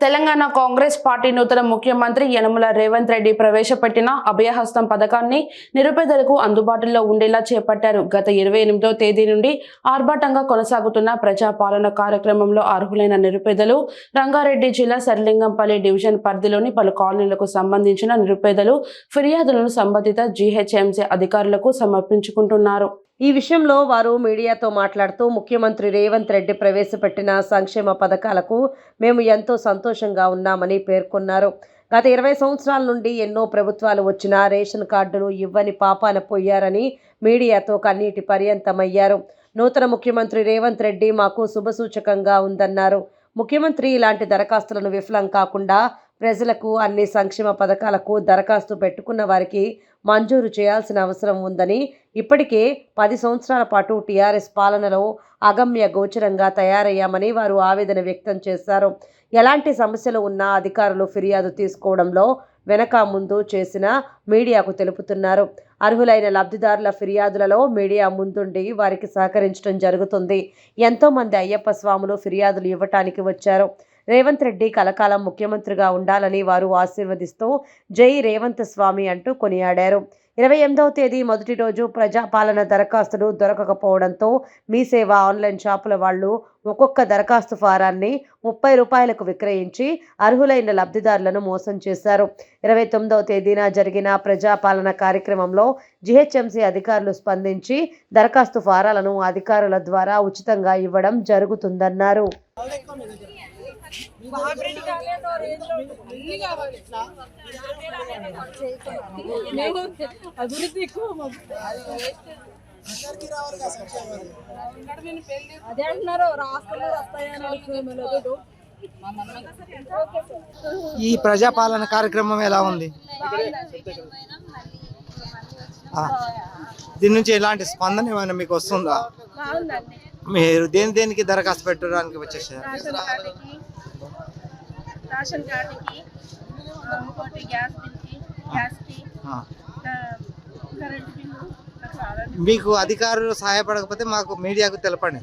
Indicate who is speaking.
Speaker 1: Telangana Congress party నూతన ముఖ్యమంత్రి యనమల రేవంత్ రెడ్డి ప్రవేశపెట్టిన అభయహస్తం పథకాన్ని నిరుపేదలకు అందుబాటులో ఉండేలా చేపట్టారు. గత ఇరవై ఎనిమిదో తేదీ నుండి ఆర్భాటంగా కొనసాగుతున్న ప్రజాపాలన కార్యక్రమంలో అర్హులైన నిరుపేదలు రంగారెడ్డి జిల్లా సరిలింగంపల్లి డివిజన్ పరిధిలోని పలు కాలనీలకు సంబంధించిన నిరుపేదలు ఫిర్యాదులను సంబంధిత జీహెచ్ఎంసీ అధికారులకు సమర్పించుకుంటున్నారు.
Speaker 2: ఈ విషయంలో వారు మీడియాతో మాట్లాడుతూ ముఖ్యమంత్రి రేవంత్ రెడ్డి ప్రవేశపెట్టిన సంక్షేమ పథకాలకు మేము ఎంతో సంతోషంగా ఉన్నామని పేర్కొన్నారు. గత ఇరవై సంవత్సరాల నుండి ఎన్నో ప్రభుత్వాలు వచ్చినా రేషన్ కార్డులు ఇవ్వని పాపాన పోయారని మీడియాతో కన్నీటి పర్యంతమయ్యారు. నూతన ముఖ్యమంత్రి రేవంత్ రెడ్డి మాకు శుభసూచకంగా ఉందన్నారు. ముఖ్యమంత్రి ఇలాంటి దరఖాస్తులను విఫలం కాకుండా ప్రజలకు అన్ని సంక్షేమ పథకాలకు దరఖాస్తు పెట్టుకున్న వారికి మంజూరు చేయాల్సిన అవసరం ఉందని ఇప్పటికే పది సంవత్సరాల పాటు టీఆర్ఎస్ పాలనలో అగమ్య గోచరంగా తయారయ్యామని వారు ఆవేదన వ్యక్తం చేశారు. ఎలాంటి సమస్యలు ఉన్నా అధికారులు ఫిర్యాదు తీసుకోవడంలో వెనక ముందు చేసిన మీడియాకు తెలుపుతున్నారు. అర్హులైన లబ్ధిదారుల ఫిర్యాదులలో మీడియా ముందుండి వారికి సహకరించడం జరుగుతుంది. ఎంతోమంది అయ్యప్ప స్వాములు ఫిర్యాదులు ఇవ్వటానికి వచ్చారు. రేవంత్ రెడ్డి కలకాలం ముఖ్యమంత్రిగా ఉండాలని వారు ఆశీర్వదిస్తూ జై రేవంత్ స్వామి అంటూ కొనియాడారు. ఇరవై ఎనిమిదవ తేదీ మొదటి రోజు ప్రజాపాలన దరఖాస్తులు దొరకకపోవడంతో మీ సేవ ఆన్లైన్ షాపుల వాళ్ళు ఒక్కొక్క దరఖాస్తు ఫారాన్ని ముప్పై రూపాయలకు విక్రయించి అర్హులైన లబ్ధిదారులను మోసం చేశారు. ఇరవై తొమ్మిదవ తేదీన జరిగిన ప్రజాపాలన కార్యక్రమంలో జిహెచ్ఎంసీ అధికారులు స్పందించి దరఖాస్తు ఫారాలను అధికారుల ద్వారా ఉచితంగా ఇవ్వడం జరుగుతుందన్నారు.
Speaker 3: మేము అభివృద్ధి ఎక్కువ. అదే అంటున్నారు రాష్ట్రంలో వస్తాయని
Speaker 4: ఈ ప్రజాపాలన కార్యక్రమం ఎలా ఉంది? దీని నుంచి ఎలాంటి స్పందన ఏమైనా మీకు వస్తుందా? మీరు దేని దేనికి దరఖాస్తు పెట్టడానికి వచ్చేసారు?
Speaker 3: రేషన్ కార్డుకి ఇంకోటి గ్యాస్ బిల్కి గ్యాస్కి కరెంట్ బిల్లు
Speaker 4: మీకు అధికారులు సహాయపడకపోతే మాకు మీడియాకు తెలపండి.